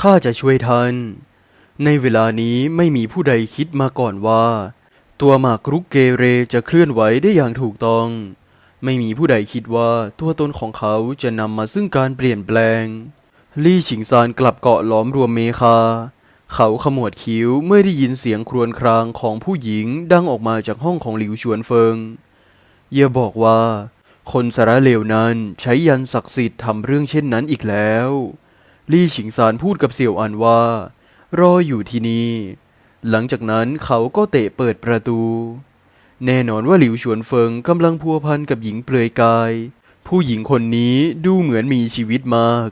ข้าจะช่วยท่าน ในเวลานี้ไม่มีผู้ใดคิดมาก่อนว่า ตัวหมากรุกเกเรจะเคลื่อนไหวได้อย่างถูกต้อง ไม่มีผู้ใดคิดว่าตัวตนของเขาจะนำมาซึ่งการเปลี่ยนแปลง ลี่ฉิงซานกลับเกาะล้อมรวมเมคา เขาขมวดคิ้วเมื่อได้ยินเสียงครวญครางของผู้หญิงดังออกมาจากห้องของหลิวชวนเฟิง อย่าบอกว่า คนสาระเลวนั้นใช้ยันศักดิ์สิทธิ์ทำเรื่องเช่นนั้นอีกแล้ว ลี่ฉิงซานพูดกับเสี่ยวอันว่า รออยู่ที่นี่ หลังจากนั้นเขาก็เตะเปิดประตู แน่นอนว่าหลิวชวนเฟิงกำลังพัวพันกับหญิงเปลือยกาย ผู้หญิงคนนี้ดูเหมือนมีชีวิตมาก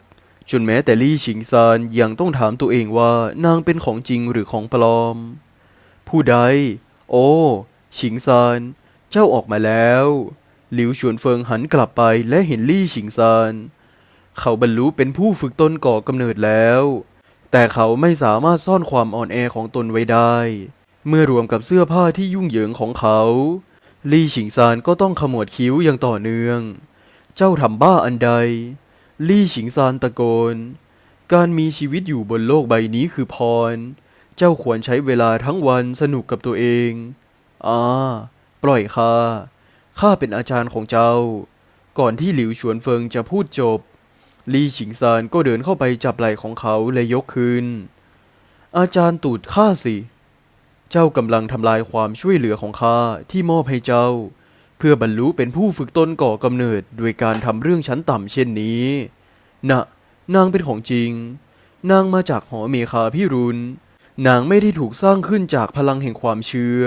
จนแม้แต่ลี่ฉิงซานยังต้องถามตัวเองว่านางเป็นของจริงหรือของปลอม ผู้ใด โอ้ฉิงซานเจ้าออกมาแล้ว หลิวชวนเฟิงหันกลับไปและเห็นลี่ฉิงซาน เขาบรรลุเป็นผู้ฝึกตนก่อกำเนิดแล้ว แต่เขาไม่สามารถซ่อนความอ่อนแอของตนไว้ได้ เมื่อรวมกับเสื้อผ้าที่ยุ่งเหยิงของเขา ลี่ฉิงซานก็ต้องขมวดคิ้วอย่างต่อเนื่อง เจ้าทำบ้าอันใด ลี่ฉิงซานตะโกน การมีชีวิตอยู่บนโลกใบนี้คือพร เจ้าควรใช้เวลาทั้งวันสนุกกับตัวเองอ่าปล่อยข้าข้าเป็นอาจารย์ของเจ้า ก่อนที่หลิวชวนเฟิงจะพูดจบ ลี่ฉิงซานก็เดินเข้าไปจับไหล่ของเขาและยกขึ้นอาจารย์ตูดข้าสิ เจ้ากำลังทำลายความช่วยเหลือของข้าที่มอบให้เจ้า เพื่อบรรลุเป็นผู้ฝึกตนก่อกำเนิดโดยการทำเรื่องชั้นต่ำเช่นนี้น่ะนางเป็นของจริง นางมาจากหอเมคาพิรุณ นางไม่ได้ถูกสร้างขึ้นจากพลังแห่งความเชื่อ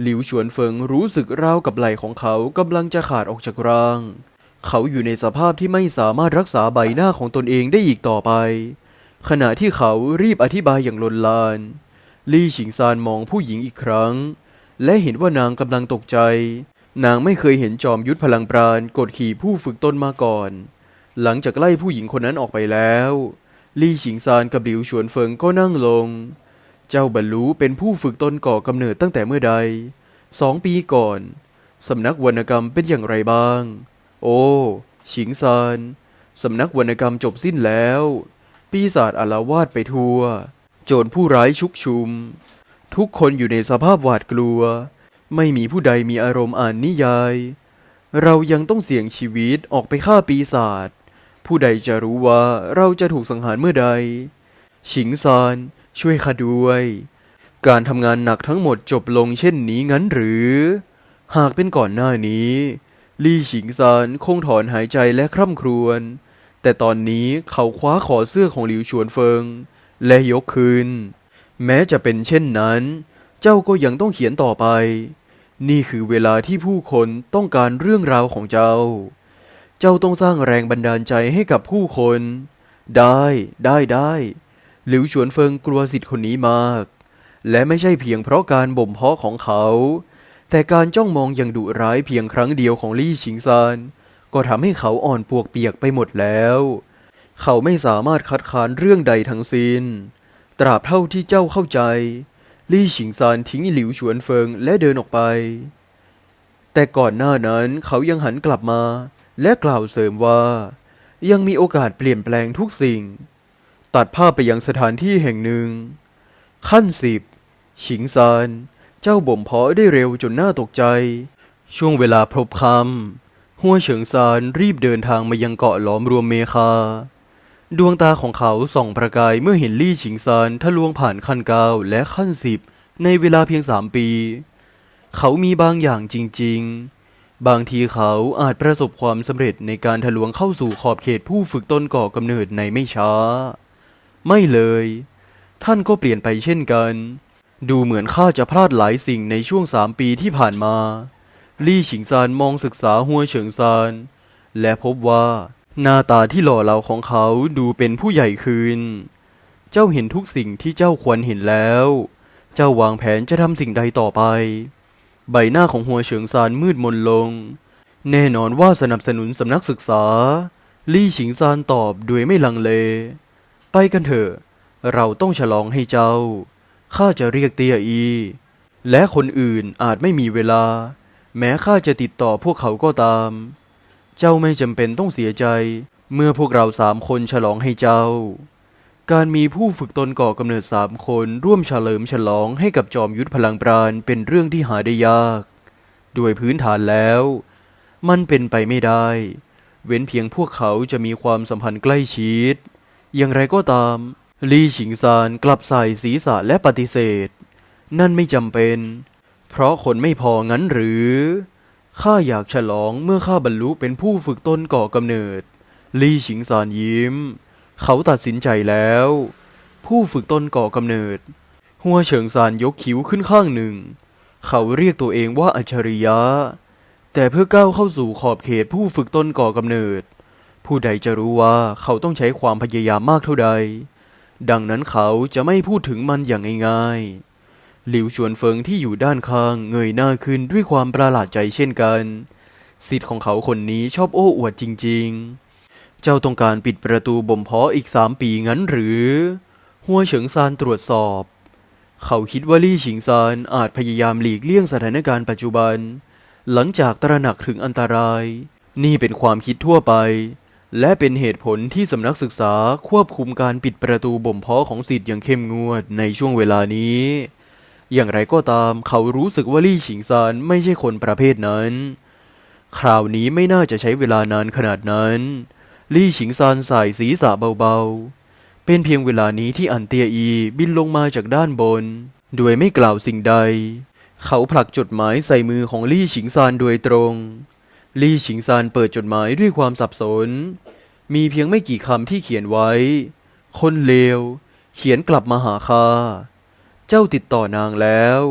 หลิวฉวนเฟิงรู้สึกราวกับไหล่ของเขากำลังจะขาดออกจากร่าง เขาอยู่ในสภาพที่ไม่สามารถรักษาใบหน้าของตนเองได้อีกต่อไป ขณะที่เขารีบอธิบายอย่างลนลาน ลี่ฉิงซานมองผู้หญิงอีกครั้ง และเห็นว่านางกำลังตกใจ นางไม่เคยเห็นจอมยุทธพลังปราณกดขี่ผู้ฝึกตนมาก่อน หลังจากไล่ผู้หญิงคนนั้นออกไปแล้ว ลี่ฉิงซานกับหลิวฉวนเฟิงก็นั่งลง เจ้าบรรลุเป็นผู้ฝึกตนก่อกำเนิดตั้งแต่เมื่อใด สองปีก่อน สำนักวรรณกรรมเป็นอย่างไรบ้าง โอ้ฉิงซานสำนักวรรณกรรมจบสิ้นแล้ว ปีศาจอาละวาดไปทั่ว โจรผู้ร้ายชุกชุม ทุกคนอยู่ในสภาพหวาดกลัว ไม่มีผู้ใดมีอารมณ์อ่านนิยาย เรายังต้องเสี่ยงชีวิตออกไปฆ่าปีศาจ ผู้ใดจะรู้ว่าเราจะถูกสังหารเมื่อใด ฉิงซานช่วยข้าด้วย การทำงานหนักทั้งหมดจบลงเช่นนี้งั้นหรือ หากเป็นก่อนหน้านี้ ลี่ฉิงซานคงถอนหายใจและคร่ำครวญ แต่ตอนนี้เขาคว้าขอเสื้อของหลิวชวนเฟิง และยกคืน แม้จะเป็นเช่นนั้น เจ้าก็ยังต้องเขียนต่อไป นี่คือเวลาที่ผู้คนต้องการเรื่องราวของเจ้า เจ้าต้องสร้างแรงบันดาลใจให้กับผู้คน ได้ได้ได้หลิวฉวนเฟิงกลัวสิทธิ์คนนี้มาก และไม่ใช่เพียงเพราะการบ่มเพาะของเขา แต่การจ้องมองอย่างดุร้ายเพียงครั้งเดียวของลี่ชิงซานก็ทำให้เขาอ่อนปวกเปียกไปหมดแล้ว เขาไม่สามารถคัดค้านเรื่องใดทั้งสิ้น ตราบเท่าที่เจ้าเข้าใจ ลี่ฉิงซานทิ้งหลิวฉวนเฟิงและเดินออกไป แต่ก่อนหน้านั้นเขายังหันกลับมา และกล่าวเสริมว่า ยังมีโอกาสเปลี่ยนแปลงทุกสิ่ง ตัดภาพไปยังสถานที่แห่งหนึ่ง ขั้นสิบฉิงซาน เจ้าบ่มเพาะได้เร็วจนน่าตกใจ ช่วงเวลาพบคำหัวเฉิงซานรีบเดินทางมายังเกาะล้อมรวมเมคา ดวงตาของเขาส่องประกายเมื่อเห็นลี่ฉิงซานทะลวงผ่านขั้นเก้าและขั้นสิบในเวลาเพียงสามปี เขามีบางอย่างจริง ๆ บางทีเขาอาจประสบความสำเร็จในการทะลวงเข้าสู่ขอบเขตผู้ฝึกตนก่อกำเนิดในไม่ช้า ไม่เลย ท่านก็เปลี่ยนไปเช่นกัน ดูเหมือนข้าจะพลาดหลายสิ่งในช่วงสามปีที่ผ่านมา ลี่ฉิงซานมองศึกษาหัวเฉิงซาน และพบว่าหน้าตาที่หล่อเหลาของเขาดูเป็นผู้ใหญ่ขึ้นเจ้าเห็นทุกสิ่งที่เจ้าควรเห็นแล้ว เจ้าวางแผนจะทำสิ่งใดต่อไป ใบหน้าของหัวเฉิงซานมืดมนลง แน่นอนว่าสนับสนุนสำนักศึกษา ลี่ฉิงซานตอบโดยไม่ลังเล ไปกันเถอะ เราต้องฉลองให้เจ้า ข้าจะเรียกเตียอี และคนอื่นอาจไม่มีเวลา แม้ข้าจะติดต่อพวกเขาก็ตาม เจ้าไม่จำเป็นต้องเสียใจ เมื่อพวกเราสามคนฉลองให้เจ้า การมีผู้ฝึกตนก่อกำเนิดสามคนร่วมเฉลิมฉลองให้กับจอมยุทธพลังปราณเป็นเรื่องที่หาได้ยากโดยพื้นฐานแล้ว มันเป็นไปไม่ได้ เว้นเพียงพวกเขาจะมีความสัมพันธ์ใกล้ชิด อย่างไรก็ตาม ลี่ฉิงซานกลับใส่ศีรษะและปฏิเสธ นั่นไม่จำเป็น เพราะคนไม่พองั้นหรือ ข้าอยากฉลองเมื่อข้าบรรลุเป็นผู้ฝึกตนก่อกำเนิด ลี่ฉิงซานยิ้ม เขาตัดสินใจแล้ว ผู้ฝึกตนก่อกำเนิด หัวเฉิงซานยกคิ้วขึ้นข้างหนึ่ง เขาเรียกตัวเองว่าอัจฉริยะ แต่เพื่อก้าวเข้าสู่ขอบเขตผู้ฝึกตนก่อกำเนิด ผู้ใดจะรู้ว่าเขาต้องใช้ความพยายามมากเท่าใด ดังนั้นเขาจะไม่พูดถึงมันอย่างง่ายๆ หลิวชวนเฟิงที่อยู่ด้านข้างเงยหน้าขึ้นด้วยความประหลาดใจเช่นกัน สิทธิ์ของเขาคนนี้ชอบโอ้อวดจริง ๆ เจ้าต้องการปิดประตูบ่มเพาะอีกสามปีงั้นหรือ หัวเฉิงซานตรวจสอบ เขาคิดว่าลี่ฉิงซานอาจพยายามหลีกเลี่ยงสถานการณ์ปัจจุบัน หลังจากตระหนักถึงอันตราย นี่เป็นความคิดทั่วไป และเป็นเหตุผลที่สำนักศึกษาควบคุมการปิดประตูบ่มเพาะของสิทธิ์อย่างเข้มงวดในช่วงเวลานี้ อย่างไรก็ตามเขารู้สึกว่าลี่ฉิงซานไม่ใช่คนประเภทนั้น คราวนี้ไม่น่าจะใช้เวลานานขนาดนั้น ลี่ฉิงซานใส่ศีรษะเบาๆ เป็นเพียงเวลานี้ที่อันเตียอีบินลงมาจากด้านบน โดยไม่กล่าวสิ่งใด เขาผลักจดหมายใส่มือของลี่ฉิงซานโดยตรง ลี่ฉิงซานเปิดจดหมายด้วยความสับสน มีเพียงไม่กี่คำที่เขียนไว้ คนเลว เขียนกลับมาหาข้า เจ้าติดต่อนางแล้ว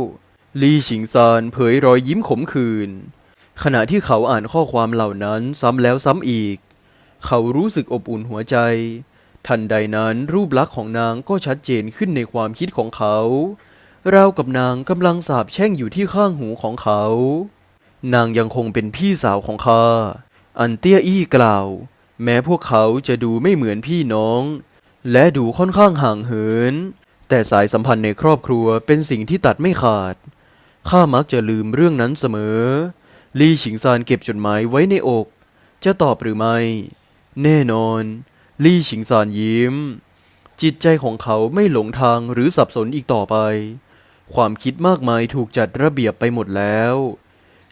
ลี่ฉิงซานเผยรอยยิ้มขมขื่น ขณะที่เขาอ่านข้อความเหล่านั้นซ้ำแล้วซ้ำอีก เขารู้สึกอบอุ่นหัวใจ ทันใดนั้นรูปลักษณ์ของนางก็ชัดเจนขึ้นในความคิดของเขา ราวกับนางกำลังสาบแช่งอยู่ที่ข้างหูของเขา นางยังคงเป็นพี่สาวของข้า อันเตี้ยอี้กล่าว แม้พวกเขาจะดูไม่เหมือนพี่น้อง และดูค่อนข้างห่างเหิน แต่สายสัมพันธ์ในครอบครัวเป็นสิ่งที่ตัดไม่ขาด ข้ามักจะลืมเรื่องนั้นเสมอ ลี่ฉิงซานเก็บจดหมายไว้ในอก จะตอบหรือไม่ แน่นอน ลี่ฉิงซานยิ้ม จิตใจของเขาไม่หลงทางหรือสับสนอีกต่อไป ความคิดมากมายถูกจัดระเบียบไปหมดแล้ว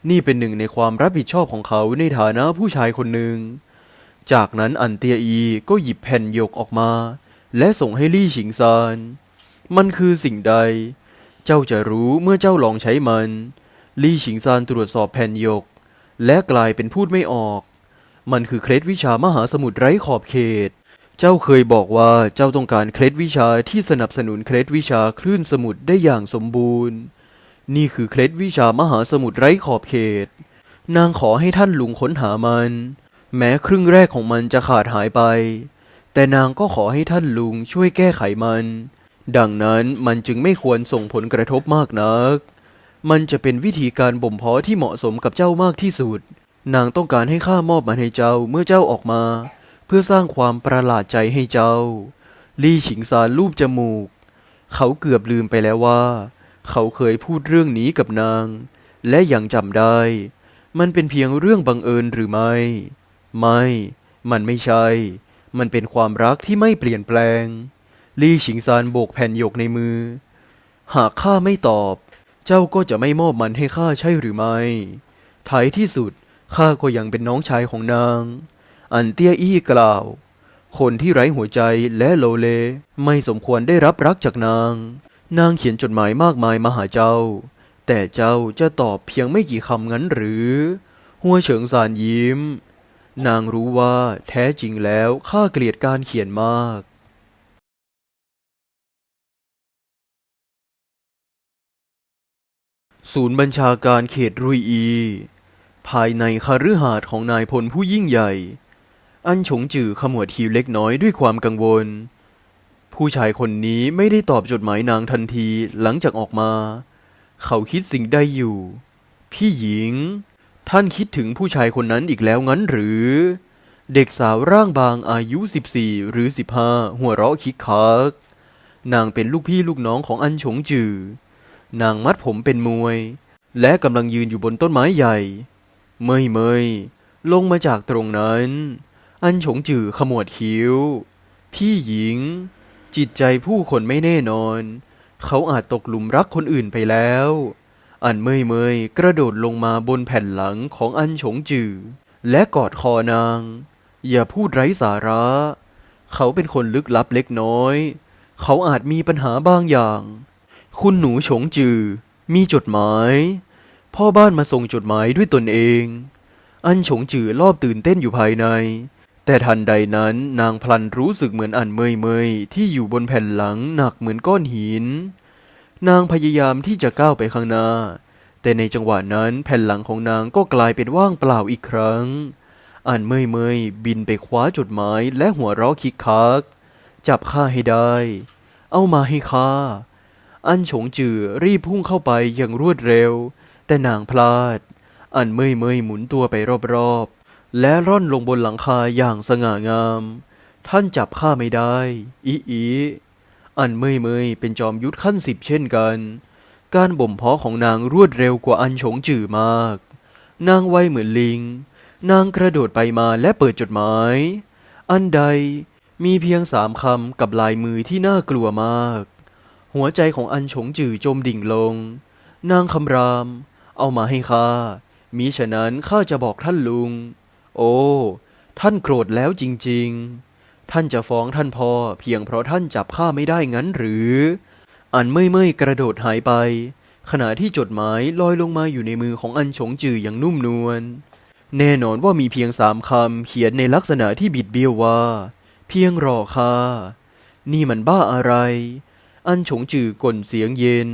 นี่เป็นหนึ่งในความรับผิดชอบของเขาในฐานะผู้ชายคนหนึ่ง จากนั้นอันเตียอีก็หยิบแผ่นหยกออกมา และส่งให้ลี่ฉิงซาน มันคือสิ่งใด เจ้าจะรู้เมื่อเจ้าลองใช้มัน ลี่ฉิงซานตรวจสอบแผ่นหยก และกลายเป็นพูดไม่ออก มันคือเคล็ดวิชามหาสมุทรไร้ขอบเขต เจ้าเคยบอกว่าเจ้าต้องการเคล็ดวิชาที่สนับสนุนเคล็ดวิชาคลื่นสมุทรได้อย่างสมบูรณ์ นี่คือเคล็ดวิชามหาสมุทรไร้ขอบเขต นางขอให้ท่านลุงค้นหามัน แม้ครึ่งแรกของมันจะขาดหายไป แต่นางก็ขอให้ท่านลุงช่วยแก้ไขมัน ดังนั้นมันจึงไม่ควรส่งผลกระทบมากนัก มันจะเป็นวิธีการบ่มเพาะที่เหมาะสมกับเจ้ามากที่สุด นางต้องการให้ข้ามอบมันให้เจ้าเมื่อเจ้าออกมา เพื่อสร้างความประหลาดใจให้เจ้า ลี่ฉิงซานลูบจมูก เขาเกือบลืมไปแล้วว่า เขาเคยพูดเรื่องนี้กับนาง และยังจำได้ มันเป็นเพียงเรื่องบังเอิญหรือไม่ ไม่ มันไม่ใช่ มันเป็นความรักที่ไม่เปลี่ยนแปลง ลี่ฉิงซานโบกแผ่นหยกในมือ หากข้าไม่ตอบ เจ้าก็จะไม่มอบมันให้ข้าใช่หรือไม่ท้ายที่สุดข้าก็ยังเป็นน้องชายของนาง อันเตียอี้กล่าว คนที่ไร้หัวใจและโลเลไม่สมควรได้รับรักจากนาง นางเขียนจดหมายมากมายมาหาเจ้า แต่เจ้าจะตอบเพียงไม่กี่คำงั้นหรือ หัวเฉิงซานยิ้ม นางรู้ว่าแท้จริงแล้วข้าเกลียดการเขียนมากศูนย์บัญชาการเขตรุยอี ภายในคาฤหาสน์ของนายพลผู้ยิ่งใหญ่ อันฉงจื่อขมวดคิ้วเล็กน้อยด้วยความกังวล ผู้ชายคนนี้ไม่ได้ตอบจดหมายนางทันทีหลังจากออกมา เขาคิดสิ่งใดอยู่ พี่หญิง ท่านคิดถึงผู้ชายคนนั้นอีกแล้วงั้นหรือ เด็กสาวร่างบางอายุ 14 หรือ 15 หัวเราะคิกคัก นางเป็นลูกพี่ลูกน้องของอันฉงจือ นางมัดผมเป็นมวย และกำลังยืนอยู่บนต้นไม้ใหญ่ เมยเมยลงมาจากตรงนั้น อันฉงจือขมวดคิ้ว พี่หญิง จิตใจผู้คนไม่แน่นอน เขาอาจตกหลุมรักคนอื่นไปแล้ว อันเมยเมยกระโดดลงมาบนแผ่นหลังของอันฉงจือ และกอดคอนาง อย่าพูดไร้สาระ เขาเป็นคนลึกลับเล็กน้อย เขาอาจมีปัญหาบางอย่าง คุณหนูฉงจือ มีจดหมาย พ่อบ้านมาส่งจดหมายด้วยตนเอง อันฉงจือรอบตื่นเต้นอยู่ภายใน แต่ทันใดนั้นนางพลันรู้สึกเหมือนอันเมยเมยที่อยู่บนแผ่นหลังหนักเหมือนก้อนหิน นางพยายามที่จะก้าวไปข้างหน้า แต่ในจังหวะนั้นแผ่นหลังของนางก็กลายเป็นว่างเปล่าอีกครั้ง อันเมยเมยบินไปคว้าจดหมายและหัวเราะคิกคัก จับข้าให้ได้ เอามาให้ข้าอันฉงจือรีบพุ่งเข้าไปอย่างรวดเร็ว แต่นางพลาด อันเมยเมยหมุนตัวไปรอบๆ และร่อนลงบนหลังคาอย่างสง่างาม ท่านจับข้าไม่ได้ อีอีอันเมยเมยเป็นจอมยุทธขั้นสิบเช่นกัน การบ่มเพาะของนางรวดเร็วกว่าอันฉงจือมาก นางไวเหมือนลิง นางกระโดดไปมาและเปิดจดหมาย อันใดมีเพียงสามคำกับลายมือที่น่ากลัวมาก หัวใจของอันฉงจือจมดิ่งลง นางคำราม เอามาให้ข้ามิฉะนั้นข้าจะบอกท่านลุง โอ้ ท่านโกรธแล้วจริง ๆ ท่านจะฟ้องท่านพ่อเพียงเพราะท่านจับข้าไม่ได้งั้นหรือ อันเมื่อยเมื่อยกระโดดหายไป ขณะที่จดหมายลอยลงมาอยู่ในมือของอันฉงจืออย่างนุ่มนวล แน่นอนว่ามีเพียงสามคำเขียนในลักษณะที่บิดเบี้ยวว่า เพียงรอค่านี่มันบ้าอะไร อันฉงจือกล่นเสียงเย็น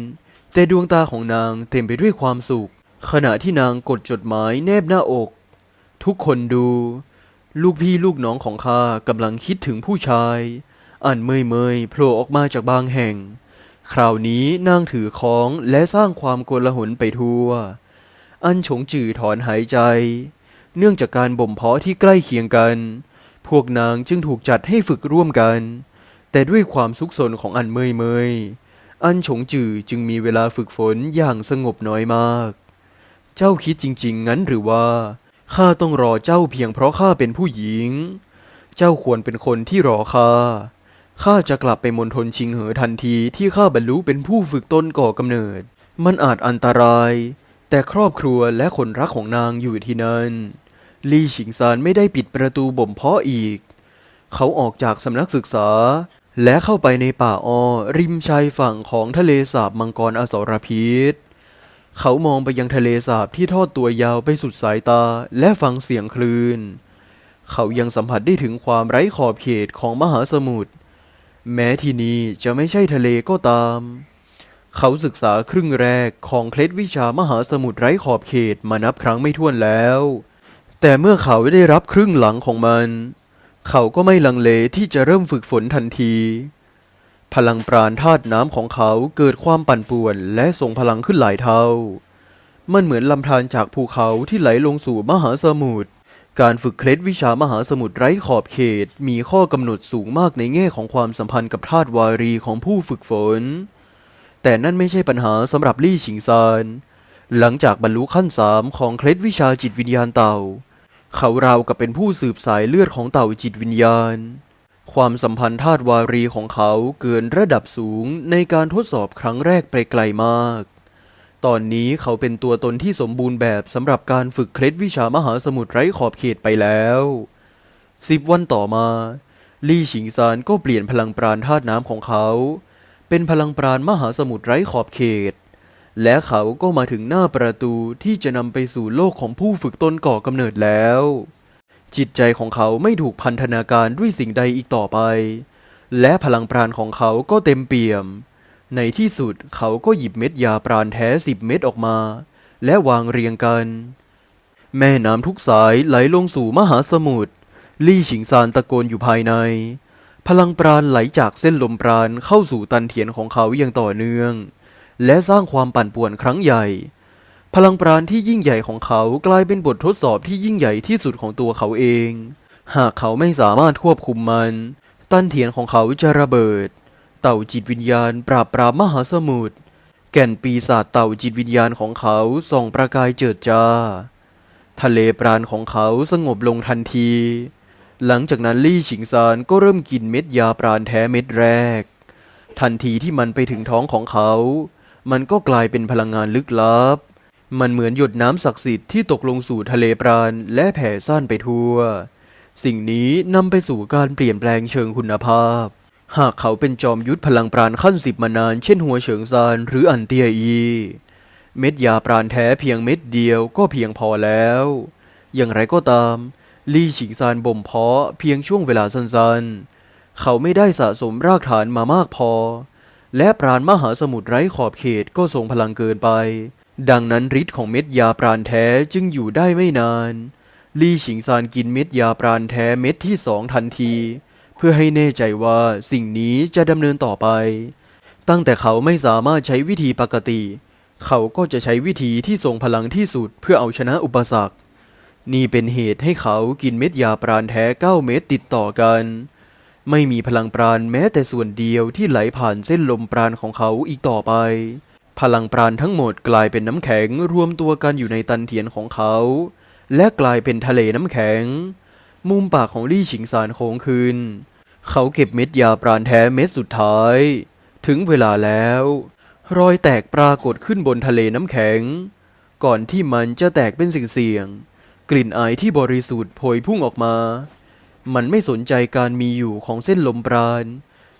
แต่ดวงตาของนางเต็มไปด้วยความสุข ขณะที่นางกดจดหมายแนบหน้าอก ทุกคนดู ลูกพี่ลูกน้องของข้ากำลังคิดถึงผู้ชายอันเมยเมยโผล่ออกมาจากบางแห่ง คราวนี้นางถือของและสร้างความโกลาหลไปทั่ว อันฉงจือถอนหายใจ เนื่องจากการบ่มเพาะที่ใกล้เคียงกัน พวกนางจึงถูกจัดให้ฝึกร่วมกัน แต่ด้วยความซุกซนของอันเมยเมยอันฉงจือจึงมีเวลาฝึกฝนอย่างสงบน้อยมาก เจ้าคิดจริง ๆ งั้นหรือว่า ข้าต้องรอเจ้าเพียงเพราะข้าเป็นผู้หญิง เจ้าควรเป็นคนที่รอข้า ข้าจะกลับไปมณฑลชิงเหอทันทีที่ข้าบรรลุเป็นผู้ฝึกตนก่อกำเนิด มันอาจอันตราย แต่ครอบครัวและคนรักของนางอยู่ที่นั่น ลี่ฉิงซานไม่ได้ปิดประตูบ่มเพาะอีก เขาออกจากสำนักศึกษา และเข้าไปในป่าอ้อริมชายฝั่งของทะเลสาบมังกรอสรพิษ เขามองไปยังทะเลสาบที่ทอดตัวยาวไปสุดสายตาและฟังเสียงคลื่น เขายังสัมผัสได้ถึงความไร้ขอบเขตของมหาสมุทร แม้ที่นี่จะไม่ใช่ทะเลก็ตาม เขาศึกษาครึ่งแรกของเคล็ดวิชามหาสมุทรไร้ขอบเขตมานับครั้งไม่ถ้วนแล้ว แต่เมื่อเขาได้รับครึ่งหลังของมัน เขาก็ไม่ลังเลที่จะเริ่มฝึกฝนทันที พลังปราณธาตุน้ำของเขาเกิดความปั่นป่วนและส่งพลังขึ้นหลายเท่า มันเหมือนลำธารจากภูเขาที่ไหลลงสู่มหาสมุทร การฝึกเคล็ดวิชามหาสมุทรไร้ขอบเขตมีข้อกำหนดสูงมากในแง่ของความสัมพันธ์กับธาตุวารีของผู้ฝึกฝน แต่นั่นไม่ใช่ปัญหาสำหรับลี่ฉิงซานหลังจากบรรลุขั้นสามของเคล็ดวิชาจิตวิญญาณเต่า เขาราวกับเป็นผู้สืบสายเลือดของเต่าจิตวิญญาณ ความสัมพันธ์ธาตุวารีของเขาเกินระดับสูงในการทดสอบครั้งแรกไปไกลมาก ตอนนี้เขาเป็นตัวตนที่สมบูรณ์แบบสำหรับการฝึกเคล็ดวิชามหาสมุทรไร้ขอบเขตไปแล้วสิบวันต่อมา ลี่ฉิงซานก็เปลี่ยนพลังปราณธาตุน้ำของเขา เป็นพลังปราณมหาสมุทรไร้ขอบเขต และเขาก็มาถึงหน้าประตูที่จะนำไปสู่โลกของผู้ฝึกตนก่อกำเนิดแล้ว จิตใจของเขาไม่ถูกพันธนาการด้วยสิ่งใดอีกต่อไป และพลังปราณของเขาก็เต็มเปี่ยม ในที่สุดเขาก็หยิบเม็ดยาปราณแท้สิบเม็ดออกมา และวางเรียงกัน แม่น้ำทุกสายไหลลงสู่มหาสมุทรลี่ฉิงซานตะโกนอยู่ภายใน พลังปราณไหลจากเส้นลมปราณเข้าสู่ตันเถียนของเขาอย่างต่อเนื่อง และสร้างความปั่นป่วนครั้งใหญ่ พลังปราณที่ยิ่งใหญ่ของเขากลายเป็นบททดสอบที่ยิ่งใหญ่ที่สุดของตัวเขาเอง หากเขาไม่สามารถควบคุมมัน ตันเถียนของเขาจะระเบิด เต่าจิตวิญญาณปราบปรามมหาสมุทร แก่นปีศาจเต่าจิตวิญญาณของเขาส่องประกายเจิดจ้า ทะเลปราณของเขาสงบลงทันที หลังจากนั้นลี่ฉิงซานก็เริ่มกินเม็ดยาปราณแท้เม็ดแรก ทันทีที่มันไปถึงท้องของเขา มันก็กลายเป็นพลังงานลึกลับ มันเหมือนหยดน้ำศักดิ์สิทธิ์ที่ตกลงสู่ทะเลปราณและแผ่ซ่านไปทั่ว สิ่งนี้นำไปสู่การเปลี่ยนแปลงเชิงคุณภาพ หากเขาเป็นจอมยุทธพลังปราณขั้นสิบมานาน เช่นหัวเฉิงซานหรืออันเตียอี เม็ดยาปราณแท้เพียงเม็ดเดียวก็เพียงพอแล้ว อย่างไรก็ตาม ลี่ฉิงซานบ่มเพาะเพียงช่วงเวลาสั้นๆ เขาไม่ได้สะสมรากฐานมามากพอ และปราณมหาสมุทรไร้ขอบเขตก็ทรงพลังเกินไป ดังนั้นฤทธิ์ของเม็ดยาปราณแท้จึงอยู่ได้ไม่นาน ลี่ฉิงซานกินเม็ดยาปราณแท้เม็ดที่สองทันที เพื่อให้แน่ใจว่าสิ่งนี้จะดำเนินต่อไป ตั้งแต่เขาไม่สามารถใช้วิธีปกติ เขาก็จะใช้วิธีที่ทรงพลังที่สุดเพื่อเอาชนะอุปสรรค นี่เป็นเหตุให้เขากินเม็ดยาปราณแท้เก้าเม็ดติดต่อกัน ไม่มีพลังปราณแม้แต่ส่วนเดียวที่ไหลผ่านเส้นลมปราณของเขาอีกต่อไป พลังปราณทั้งหมดกลายเป็นน้ำแข็งรวมตัวกันอยู่ในตันเทียนของเขา และกลายเป็นทะเลน้ำแข็ง มุมปากของลี่ฉิงซานโค้งคืน เขาเก็บเม็ดยาปราณแท้เม็ดสุดท้าย ถึงเวลาแล้ว รอยแตกปรากฏขึ้นบนทะเลน้ำแข็ง ก่อนที่มันจะแตกเป็นสิ่งเสี่ยง กลิ่นอายที่บริสุทธิ์โผยพุ่งออกมา มันไม่สนใจการมีอยู่ของเส้นลมปราณ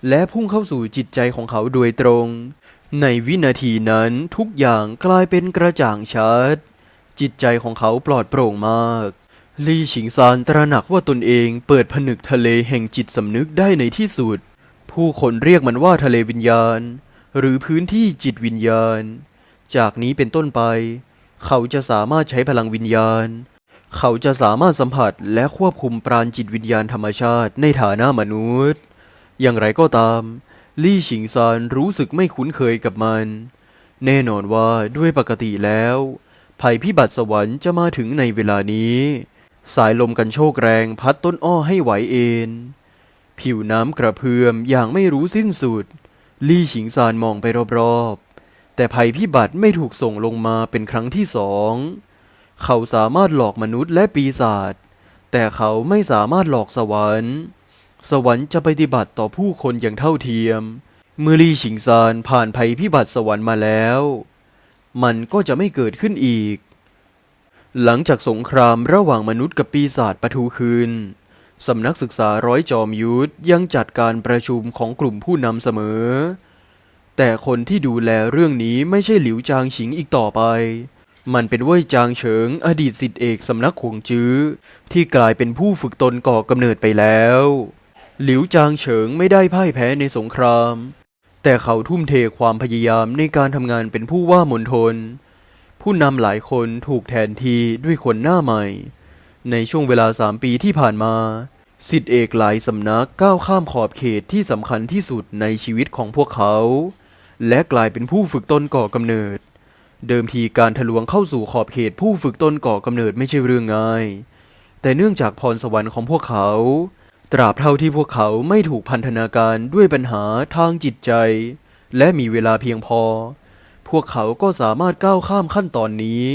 และพุ่งเข้าสู่จิตใจของเขาโดยตรง ในวินาทีนั้นทุกอย่างกลายเป็นกระจ่างชัด จิตใจของเขาปลอดโปร่งมาก ลี่ฉิงซานตระหนักว่าตนเองเปิดผนึกทะเลแห่งจิตสำนึกได้ในที่สุด ผู้คนเรียกมันว่าทะเลวิญญาณ หรือพื้นที่จิตวิญญาณ จากนี้เป็นต้นไป เขาจะสามารถใช้พลังวิญญาณ เขาจะสามารถสัมผัสและควบคุมปราณจิตวิญญาณธรรมชาติในฐานะมนุษย์ อย่างไรก็ตาม ลี่ฉิงซานรู้สึกไม่คุ้นเคยกับมัน แน่นอนว่าด้วยปกติแล้ว ภัยพิบัติสวรรค์จะมาถึงในเวลานี้ สายลมกันโชกแรงพัดต้นอ้อให้ไหวเอ็นผิวน้ำกระเพื่อมอย่างไม่รู้สิ้นสุด ลี่ฉิงซานมองไปรอบๆ แต่ภัยพิบัติไม่ถูกส่งลงมาเป็นครั้งที่สอง เขาสามารถหลอกมนุษย์และปีศาจ แต่เขาไม่สามารถหลอกสวรรค์ สวรรค์จะปฏิบัติต่อผู้คนอย่างเท่าเทียม เมื่อลี่ฉิงซานผ่านภัยพิบัติสวรรค์มาแล้ว มันก็จะไม่เกิดขึ้นอีก หลังจากสงครามระหว่างมนุษย์กับปีศาจปะทุขึ้นสำนักศึกษาร้อยจอมยุทธยังจัดการประชุมของกลุ่มผู้นำเสมอ แต่คนที่ดูแลเรื่องนี้ไม่ใช่หลิวจางฉิงอีกต่อไป มันเป็นเว่ยจางเฉิงอดีตสิทธิเอกสำนักขวงจื้อ ที่กลายเป็นผู้ฝึกตนก่อกำเนิดไปแล้ว หลิวจางเฉิงไม่ได้พ่ายแพ้ในสงคราม แต่เขาทุ่มเทความพยายามในการทำงานเป็นผู้ว่ามณฑลผู้นำหลายคนถูกแทนที่ด้วยคนหน้าใหม่ ในช่วงเวลาสามปีที่ผ่านมาสิทธิเอกหลายสำนักก้าวข้ามขอบเขตที่สำคัญที่สุดในชีวิตของพวกเขา และกลายเป็นผู้ฝึกตนก่อกำเนิด เดิมทีการทะลวงเข้าสู่ขอบเขตผู้ฝึกตนก่อกำเนิดไม่ใช่เรื่องง่าย แต่เนื่องจากพรสวรรค์ของพวกเขา ตราบเท่าที่พวกเขาไม่ถูกพันธนาการด้วยปัญหาทางจิตใจ และมีเวลาเพียงพอ พวกเขาก็สามารถก้าวข้ามขั้นตอนนี้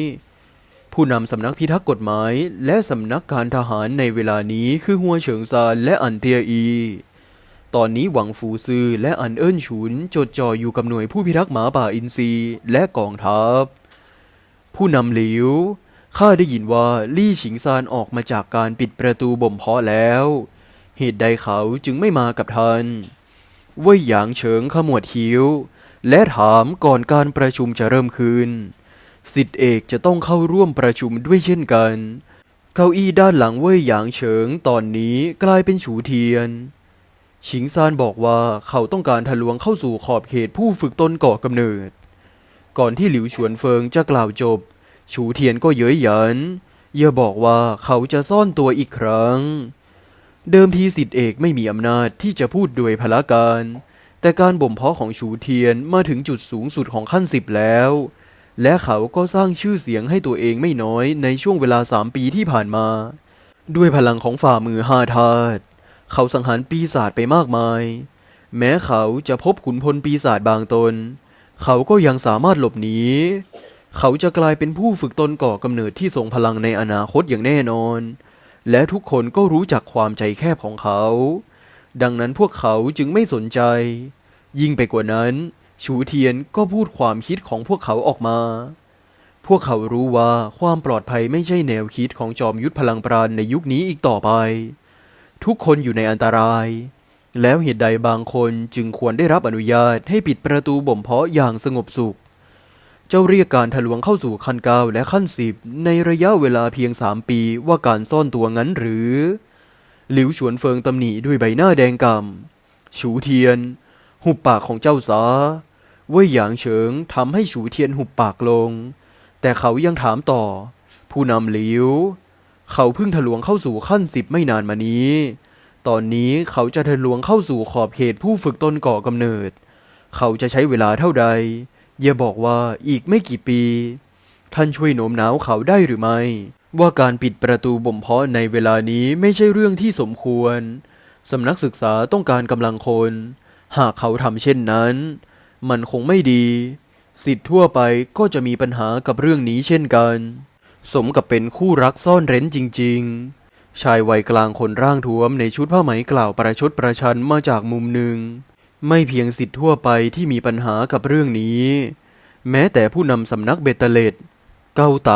ผู้นำสำนักพิทักษ์กฎหมายและสำนักการทหารในเวลานี้คือฮัวเฉิงซานและอันเตียอี ตอนนี้หวังฟูซือและอันเอิ้นฉุนจดจ่ออยู่กับหน่วยผู้พิทักษ์หมาป่าอินทรีและกองทัพ ผู้นำหลิวข้าได้ยินว่าลี่ฉิงซานออกมาจากการปิดประตูบ่มเพาะแล้ว เหตุใดเขาจึงไม่มากับท่านเว่ยหยางเฉิงขมวดคิ้ว และถามก่อนการประชุมจะเริ่มขึ้นสิทธิเอกจะต้องเข้าร่วมประชุมด้วยเช่นกัน เก้าอี้ด้านหลังเว่ยหยางเฉิงตอนนี้กลายเป็นฉูเทียน ชิงซานบอกว่าเขาต้องการทะลวงเข้าสู่ขอบเขตผู้ฝึกตนก่อกำเนิด ก่อนที่หลิวฉวนเฟิงจะกล่าวจบ ฉูเทียนก็เย้ยหยันอย่าบอกว่าเขาจะซ่อนตัวอีกครั้ง เดิมทีสิทธิเอกไม่มีอำนาจที่จะพูดโดยพละการ แต่การบ่มเพาะของฉูเทียนมาถึงจุดสูงสุดของขั้นสิบแล้ว และเขาก็สร้างชื่อเสียงให้ตัวเองไม่น้อยในช่วงเวลาสามปีที่ผ่านมา ด้วยพลังของฝ่ามือห้าธาตุเขาสังหารปีศาจไปมากมาย แม้เขาจะพบขุนพลปีศาจบางตน เขาก็ยังสามารถหลบหนี เขาจะกลายเป็นผู้ฝึกตนก่อกำเนิดที่ทรงพลังในอนาคตอย่างแน่นอน และทุกคนก็รู้จักความใจแคบของเขา ดังนั้นพวกเขาจึงไม่สนใจ ยิ่งไปกว่านั้น ชูเทียนก็พูดความคิดของพวกเขาออกมา พวกเขารู้ว่าความปลอดภัยไม่ใช่แนวคิดของจอมยุทธพลังปราณในยุคนี้อีกต่อไป ทุกคนอยู่ในอันตราย แล้วเหตุใดบางคนจึงควรได้รับอนุญาตให้ปิดประตูบ่มเพาะอย่างสงบสุข เจ้าเรียกการทะลวงเข้าสู่ขั้นเก้าและขั้นสิบในระยะเวลาเพียงสามปีว่าการซ่อนตัวงั้นหรือ หลิวฉวนเฟิงตำหนิด้วยใบหน้าแดงกำ่ำฉูเทียน หุบปากของเจ้าสาเว่ยหยางเฉิงทำให้ฉูเทียนหุบปากลง แต่เขายังถามต่อ ผู้นำหลิว เขาเพิ่งทะลวงเข้าสู่ขั้นสิบไม่นานมานี้ ตอนนี้เขาจะทะลวงเข้าสู่ขอบเขตผู้ฝึกตนก่อกำเนิด เขาจะใช้เวลาเท่าใด อย่าบอกว่าอีกไม่กี่ปี ท่านช่วยโน้มน้าวเขาได้หรือไม่ ว่าการปิดประตูบ่มเพาะในเวลานี้ไม่ใช่เรื่องที่สมควร สำนักศึกษาต้องการกำลังคน หากเขาทำเช่นนั้น มันคงไม่ดี สิทธิ์ทั่วไปก็จะมีปัญหากับเรื่องนี้เช่นกัน สมกับเป็นคู่รักซ่อนเร้นจริง ๆ ชายวัยกลางคนร่างท้วมในชุดผ้าไหมกล่าวประชดประชันมาจากมุมหนึ่ง ไม่เพียงสิทธิ์ทั่วไปที่มีปัญหากับเรื่องนี้ แม้แต่ผู้นำสำนักเบตเตเลตเกาไต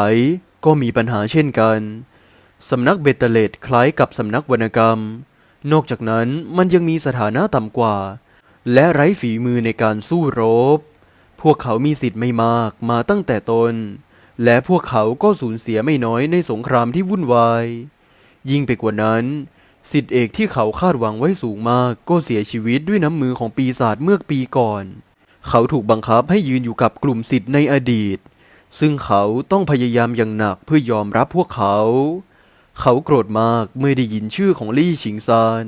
ก็มีปัญหาเช่นกันสำนักเบตเตเลตคล้ายกับสำนักวรรณกรรม นอกจากนั้นมันยังมีสถานะต่ำกว่า และไร้ฝีมือในการสู้รบ พวกเขามีสิทธิ์ไม่มากมาตั้งแต่ตน และพวกเขาก็สูญเสียไม่น้อยในสงครามที่วุ่นวาย ยิ่งไปกว่านั้น สิทธิเอกที่เขาคาดหวังไว้สูงมากก็เสียชีวิตด้วยน้ำมือของปีศาจเมื่อปีก่อน เขาถูกบังคับให้ยืนอยู่กับกลุ่มสิทธิ์ในอดีต ซึ่งเขาต้องพยายามอย่างหนักเพื่อยอมรับพวกเขา เขาโกรธมากเมื่อได้ยินชื่อของลี่ชิงซาน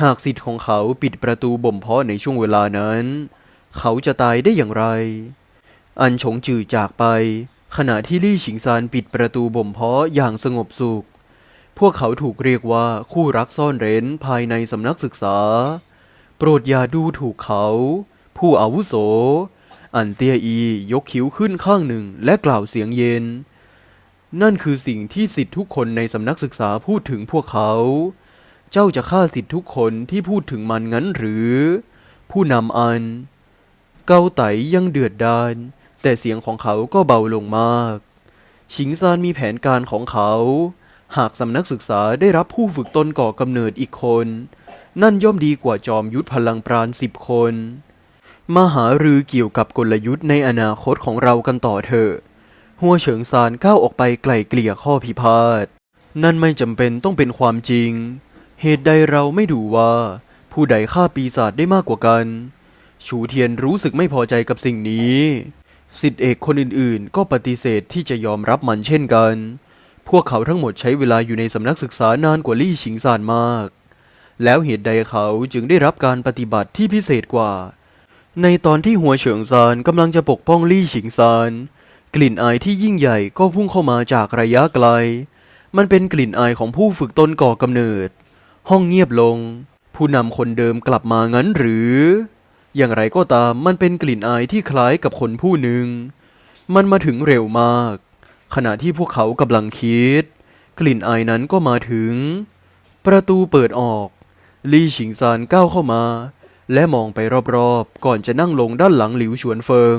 หากสิทธิ์ของเขาปิดประตูบ่มเพาะในช่วงเวลานั้น เขาจะตายได้อย่างไร อันฉงจือจากไป ขณะที่ลี่ชิงซานปิดประตูบ่มเพาะอย่างสงบสุข พวกเขาถูกเรียกว่าคู่รักซ่อนเร้นภายในสำนักศึกษา โปรดอย่าดูถูกเขา ผู้อาวุโส อันเตียอียกคิ้วขึ้นข้างหนึ่งและกล่าวเสียงเย็น นั่นคือสิ่งที่สิทธิทุกคนในสำนักศึกษาพูดถึงพวกเขา เจ้าจะฆ่าสิทธิทุกคนที่พูดถึงมันงั้นหรือ ผู้นำอัน เกาไตยังเดือดดาลแต่เสียงของเขาก็เบาลงมาก ชิงซานมีแผนการของเขา หากสำนักศึกษาได้รับผู้ฝึกตนก่อกำเนิดอีกคน นั่นย่อมดีกว่าจอมยุทธพลังปราณสิบคน มาหารือเกี่ยวกับกลยุทธ์ในอนาคตของเรากันต่อเถอะหัวเฉิงซานก้าวออกไปไกล่เกลี่ยข้อพิพาท นั่นไม่จำเป็นต้องเป็นความจริง เหตุใดเราไม่ดูว่า ผู้ใดฆ่าปีศาจได้มากกว่ากัน ชูเทียนรู้สึกไม่พอใจกับสิ่งนี้ สิทธิเอกคนอื่นๆ ก็ปฏิเสธที่จะยอมรับมันเช่นกัน พวกเขาทั้งหมดใช้เวลาอยู่ในสำนักศึกษานานกว่าลี่ชิงซานมาก แล้วเหตุใดเขาจึงได้รับการปฏิบัติที่พิเศษกว่า ในตอนที่หัวเฉิงซานกำลังจะปกป้องลี่ชิงซานกลิ่นอายที่ยิ่งใหญ่ก็พุ่งเข้ามาจากระยะไกล มันเป็นกลิ่นอายของผู้ฝึกตนก่อกำเนิด ห้องเงียบลง ผู้นำคนเดิมกลับมางั้นหรือ อย่างไรก็ตามมันเป็นกลิ่นอายที่คล้ายกับคนผู้หนึ่ง มันมาถึงเร็วมาก ขณะที่พวกเขากำลังคิด กลิ่นอายนั้นก็มาถึง ประตูเปิดออก ลี่ฉิงซานก้าวเข้ามา และมองไปรอบๆ ก่อนจะนั่งลงด้านหลังหลิวฉวนเฟิง